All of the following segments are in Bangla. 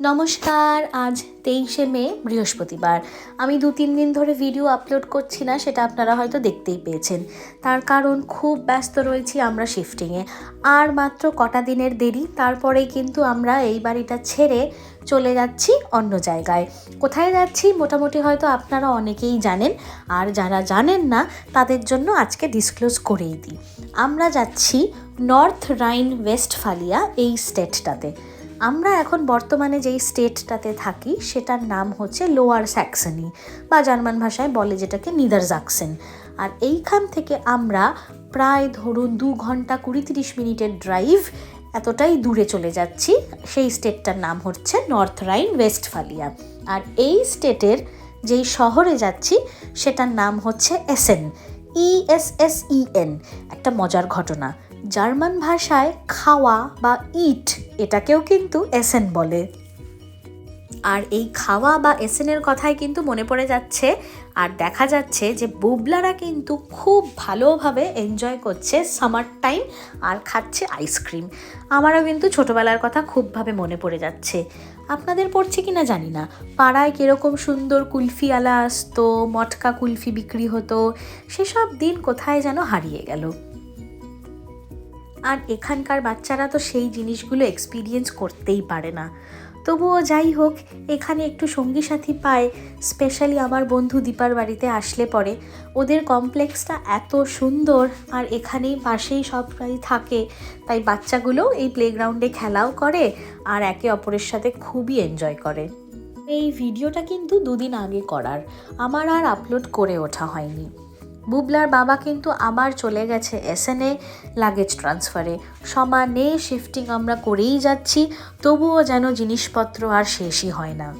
নমস্কার, আজ তেইশে মে, বৃহস্পতিবার। আমি দু তিন দিন ধরে ভিডিও আপলোড করছি না, সেটা আপনারা হয়তো দেখতেই পেয়েছেন। তার কারণ, খুব ব্যস্ত রয়েছি আমরা শিফটিংয়ে। আর মাত্র কটা দিনের দেরি, তারপরেই কিন্তু আমরা এই বাড়িটা ছেড়ে চলে যাচ্ছি অন্য জায়গায়। কোথায় যাচ্ছি, মোটামুটি হয়তো আপনারা অনেকেই জানেন। আর যারা জানেন না, তাদের জন্য আজকে ডিসক্লোজ করেই দিই। আমরা যাচ্ছি নর্থ রাইন ওয়েস্টফালিয়া এই স্টেটটাতে আমরা এখন বর্তমানে যেই স্টেটটাতে থাকি, সেটার নাম হচ্ছে লোয়ার স্যাক্সনি, বা জার্মান ভাষায় বলে যেটাকে নিদার জাকসেন আর এইখান থেকে আমরা প্রায় ধরুন দু ঘণ্টা কুড়ি তিরিশ মিনিটের ড্রাইভ এতটাই দূরে চলে যাচ্ছি। সেই স্টেটটার নাম হচ্ছে নর্থ রাইন ওয়েস্টফালিয়া। আর এই স্টেটের যেই শহরে যাচ্ছি, সেটার নাম হচ্ছে এসেন, ই এস এস ই একটা মজার ঘটনা। জার্মান ভাষায় খাওয়া বা ইট এটাকেও কিন্তু এসেন বলে। আর এই খাওয়া বা এসেনের কথাই কিন্তু মনে পড়ে যাচ্ছে। আর দেখা যাচ্ছে যে বুবলারা কিন্তু খুব ভালোভাবে এনজয় করছে সামার টাইম আর খাচ্ছে আইসক্রিম আমারও কিন্তু ছোটোবেলার কথা খুবভাবে মনে পড়ে যাচ্ছে। আপনাদের পড়ছে কি না জানি না। পাড়ায় কীরকম সুন্দর কুলফিওয়ালা আসতো, মটকা কুলফি বিক্রি হতো, সেসব দিন কোথায় যেন হারিয়ে গেল। আর এখানকার বাচ্চারা তো সেই জিনিসগুলো এক্সপিরিয়েন্স করতেই পারে না। তবুও যাই হোক, এখানে একটু সঙ্গী সাথী পায় স্পেশালি আমার বন্ধু দীপার বাড়িতে আসলে পরে। ওদের কমপ্লেক্সটা এত সুন্দর আর এখানেই পাশেই সবাই থাকে। তাই বাচ্চাগুলো এই প্লেগ্রাউন্ডে খেলাও করে আর একে অপরের সাথে খুবই এনজয় করে। এই ভিডিওটা কিন্তু দুদিন আগে করার। আমার আর আপলোড করে ওঠা হয়নি। বুবলার বাবা কিন্তু আবার চলে গেছে এসএনএ লাগেজ ট্রান্সফারে সমানে শিফটিং আমরা করেই যাচ্ছি, তবুও যেন জিনিসপত্র আর শেষই হয় না।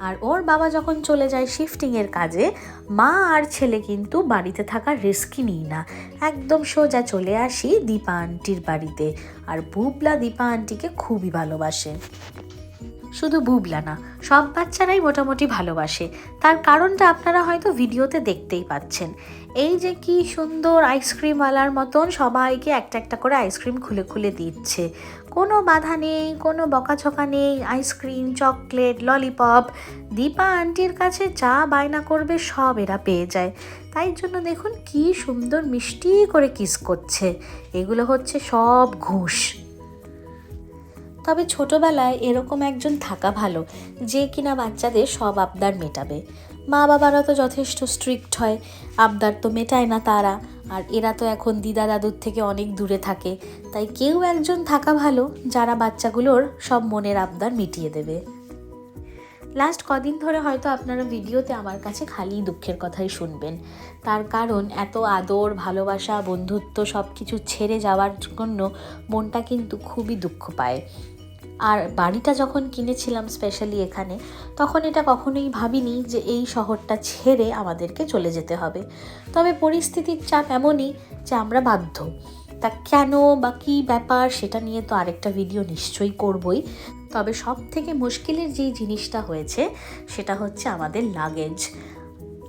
আর ওর বাবা যখন চলে যায় শিফটিংয়ের কাজে, মা আর ছেলে কিন্তু বাড়িতে থাকার রিস্কই নিই না। একদম সোজা চলে আসি দীপা আন্টির বাড়িতে। আর বুবলা দীপা আন্টিকে খুবই ভালোবাসে। শুধু বুবলা না, সব বাচ্চারাই মোটামুটি ভালোবাসে। তার কারণটা আপনারা হয়তো ভিডিওতে দেখতেই পাচ্ছেন। এই যে কি সুন্দর আইসক্রিমওয়ালার মতন সবাইকে একটা একটা করে আইসক্রিম খুলে খুলে দিচ্ছে। কোনো বাধা নেই, কোনো বকাঝকা নেই, আইসক্রিম, চকলেট, ললিপপ, দীপা আন্টির কাছে যা বায়না করবে সব এরা পেয়ে যায়। তাই জন্য দেখুন কি সুন্দর মিষ্টি করে কিস করছে। এগুলো হচ্ছে সব ঘুষ। তবে ছোটবেলায় এরকম একজন থাকা ভালো, যে কিনা বাচ্চাদের সব আবদার মেটাবে। মা বাবারা তো যথেষ্ট স্ট্রিক্ট হয়, আবদার তো মেটায় না তারা। আর এরা তো এখন দিদা দাদুর থেকে অনেক দূরে থাকে। তাই কেউ একজন থাকা ভালো, যারা বাচ্চাগুলোর সব মনের আবদার মিটিয়ে দেবে। লাস্ট কদিন ধরে হয়তো আপনারা ভিডিওতে আমার কাছে খালি দুঃখের কথাই শুনবেন। তার কারণ এত আদর, ভালোবাসা, বন্ধুত্ব সব কিছু ছেড়ে যাওয়ার জন্য মনটা কিন্তু খুবই দুঃখ পায়। আর বাড়িটা যখন কিনেছিলাম স্পেশালি এখানে, তখন এটা কখনোই ভাবিনি যে এই শহরটা ছেড়ে আমাদেরকে চলে যেতে হবে। তবে পরিস্থিতির চাপ এমনই যে আমরা বাধ্য। তা কেন বা কী ব্যাপার সেটা নিয়ে তো আরেকটা ভিডিও নিশ্চয়ই করবই। তবে সব থেকে মুশকিলের যেই জিনিসটা হয়েছে, সেটা হচ্ছে আমাদের লাগেজ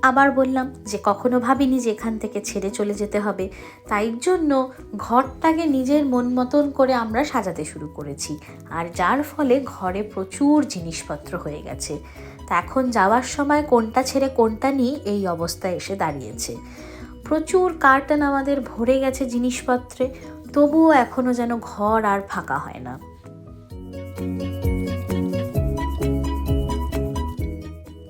আবার বললাম যে কখনো ভাবিনি যে এখান থেকে ছেড়ে চলে যেতে হবে। তাই জন্য ঘরটাকে নিজের মন মতন করে আমরা সাজাতে শুরু করেছি। আর যার ফলে ঘরে প্রচুর জিনিসপত্র হয়ে গেছে। তা এখন যাওয়ার সময় কোনটা ছেড়ে কোনটা নিয়ে এই অবস্থায় এসে দাঁড়িয়েছে। প্রচুর কার্টন আমাদের ভরে গেছে জিনিসপত্রে, তবুও এখনও যেন ঘর আর ফাঁকা হয় না।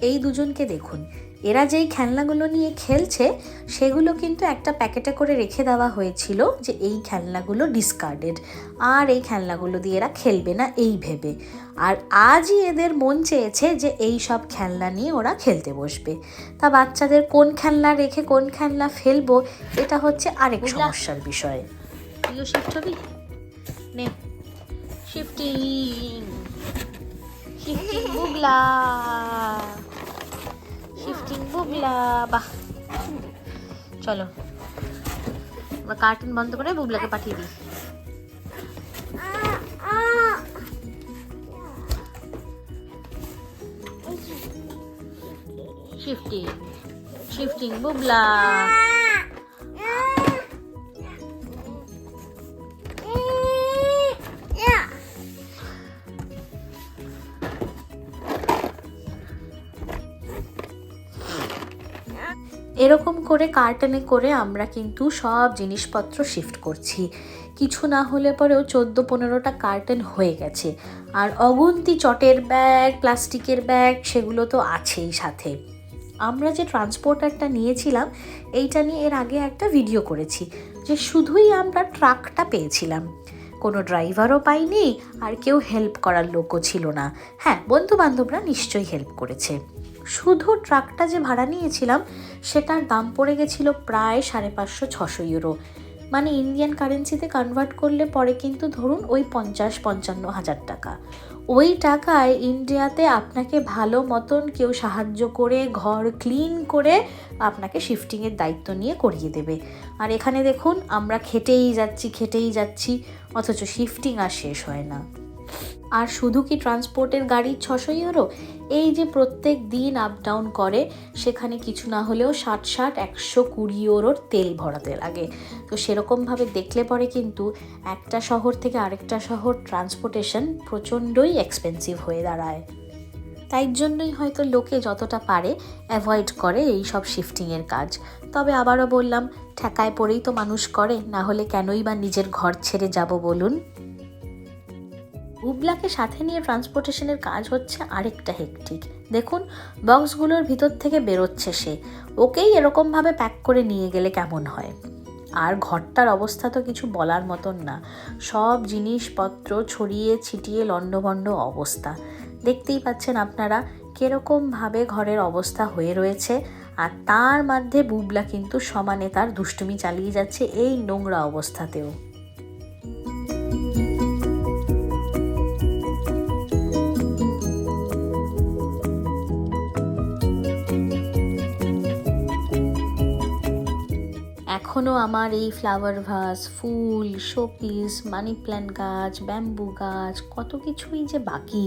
এই দুজনকে দেখুন। এরা যেই খেলনাগুলো নিয়ে খেলছে সেগুলো কিন্তু একটা প্যাকেটে করে রেখে দেওয়া হয়েছিল যে এই খেলনাগুলো ডিসকার্ডেড আর এই খেলনাগুলো দিয়ে এরা খেলবে না এই ভেবে। আর আজই এদের মন চেয়েছে যে এই সব খেলনা নিয়ে ওরা খেলতে বসবে। তা বাচ্চাদের কোন খেলনা রেখে কোন খেলনা ফেলব এটা হচ্ছে আরেক সমস্যার বিষয়। প্রিয় শিফট হবি? নে। Shifting shifting বুগলা। বুবলা বাহ। চলো কার্টুন বন্ধ করে বুবলাকে পাঠিয়ে দিই। Shifting shifting Bubla. করে কার্টনে করে আমরা কিন্তু সব জিনিসপত্র শিফট করছি। কিছু না হলে পরেও চোদ্দ পনেরোটা কার্টেন হয়ে গেছে। আর অগুন্তি চটের ব্যাগ, প্লাস্টিকের ব্যাগ, সেগুলো তো আছেই সাথে। আমরা যে ট্রান্সপোর্টারটা নিয়েছিলাম, এইটা নিয়ে এর আগে একটা ভিডিও করেছি, যে শুধুই আমরা ট্রাকটা পেয়েছিলাম। কোনো ড্রাইভারও পাইনি, আর কেউ হেল্প করার লোকও ছিল না। হ্যাঁ বন্ধু বান্ধবরা নিশ্চয়ই হেল্প করেছে। শুধু ট্রাকটা যে ভাড়া নিয়েছিলাম, সেটার দাম পড়ে গেছিল প্রায় সাড়ে পাঁচশো, ছশো ইউরো মানে ইন্ডিয়ান কারেন্সিতে কনভার্ট করলে পরে কিন্তু ধরুন ওই পঞ্চাশ, পঞ্চান্ন হাজার টাকা। ওই টাকায় ইন্ডিয়াতে আপনাকে ভালো মতন কেউ সাহায্য করে, ঘর ক্লিন করে আপনাকে শিফটিংয়ের দায়িত্ব নিয়ে করিয়ে দেবে। আর এখানে দেখুন, আমরা খেটেই যাচ্ছি খেটেই যাচ্ছি, অথচ শিফটিং আর শেষ হয় না। আর শুধু কি ট্রান্সপোর্টের গাড়ি ছশো ইউরো এই যে প্রত্যেক দিন আপ ডাউন করে, সেখানে কিছু না হলেও ষাট ষাট একশো কুড়ি ইউরোর তেল ভরাতে লাগে। তো সেরকমভাবে দেখলে পরে কিন্তু একটা শহর থেকে আরেকটা শহর ট্রান্সপোর্টেশন প্রচণ্ডই এক্সপেন্সিভ হয়ে দাঁড়ায়। তাই জন্যই হয়তো লোকে যতটা পারে অ্যাভয়েড করে এই সব শিফটিংয়ের কাজ। তবে আবারও বললাম, ঠেকায় পড়েই তো মানুষ করে, না হলে কেনই বা নিজের ঘর ছেড়ে যাব বলুন? বুবলাকে সাথে নিয়ে ট্রান্সপোর্টেশনের কাজ হচ্ছে আরেকটা হেকটিক দেখুন বক্সগুলোর ভিতর থেকে বেরোচ্ছে সে। ওকেই এরকমভাবে প্যাক করে নিয়ে গেলে কেমন হয়? আর ঘরটার অবস্থা তো কিছু বলার মতন না। সব জিনিসপত্র ছড়িয়ে ছিটিয়ে লণ্ডভণ্ড অবস্থা। দেখতেই পাচ্ছেন আপনারা কীরকমভাবে ঘরের অবস্থা হয়ে রয়েছে। আর তার মধ্যে বুবলা কিন্তু সমানে তার দুষ্টুমি চালিয়ে যাচ্ছে এই নোংরা অবস্থাতেও। এখনও আমার এই ফ্লাওয়ার ভাস ফুল শোপিস মানি প্ল্যান্ট গাছ ব্যাম্বু গাছ, কত কিছুই যে বাকি,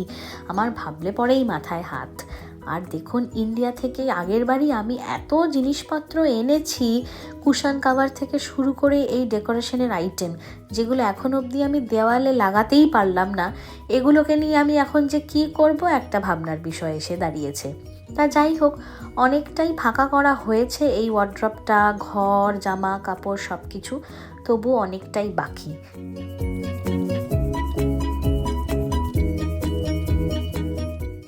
আমার ভাবলে পরেই মাথায় হাত। আর দেখুন ইন্ডিয়া থেকে আগের বারই আমি এত জিনিসপত্র এনেছি, কুশন কাভার থেকে শুরু করে এই ডেকোরেশনের আইটেম যেগুলো এখন অবধি আমি দেওয়ালে লাগাতেই পারলাম না, এগুলোকে নিয়ে আমি এখন যে কি করব একটা ভাবনার বিষয় এসে দাঁড়িয়েছে। তা যাই হোক, অনেকটাই ফাঁকা করা হয়েছে এই ওয়ার্ড্রপটা ঘর জামা কাপড় সব কিছু তবু অনেকটাই বাকি।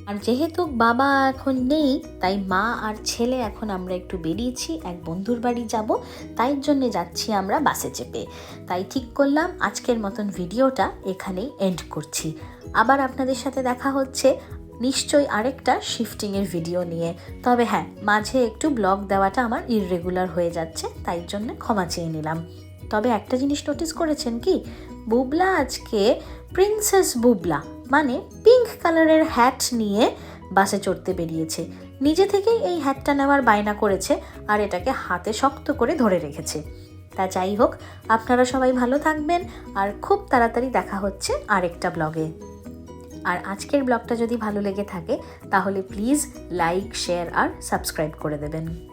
আর যেহেতু বাবা এখন নেই, তাই মা আর ছেলে এখন আমরা একটু বেরিয়েছি, এক বন্ধুর বাড়ি যাব, তাই জন্য যাচ্ছি আমরা বাসে চেপে। তাই ঠিক করলাম, আজকের মতন ভিডিওটা এখানেই এন্ড করছি। আবার আপনাদের সাথে দেখা হচ্ছে। নিশ্চয়ই আরেকটা শিফটিংয়ের ভিডিও নিয়ে। তবে হ্যাঁ মাঝে একটু ব্লগ দেওয়াটা আমার ইররেগুলার হয়ে যাচ্ছে, তাই জন্য ক্ষমা চেয়ে নিলাম। তবে একটা জিনিস নোটিস করেছেন কি? বুবলা আজকে প্রিন্সেস বুবলা মানে পিঙ্ক কালারের হ্যাট নিয়ে বাসে চড়তে বেরিয়েছে। নিজে থেকেই এই হ্যাটটা নেওয়ার বায়না করেছে আর এটাকে হাতে শক্ত করে ধরে রেখেছে। তা যাই হোক, আপনারা সবাই ভালো থাকবেন আর খুব তাড়াতাড়ি দেখা হচ্ছে আরেকটা ব্লগে আর আজকের ব্লগটা যদি ভালো লেগে থাকে, তাহলে প্লিজ লাইক শেয়ার আর সাবস্ক্রাইব করে দেবেন।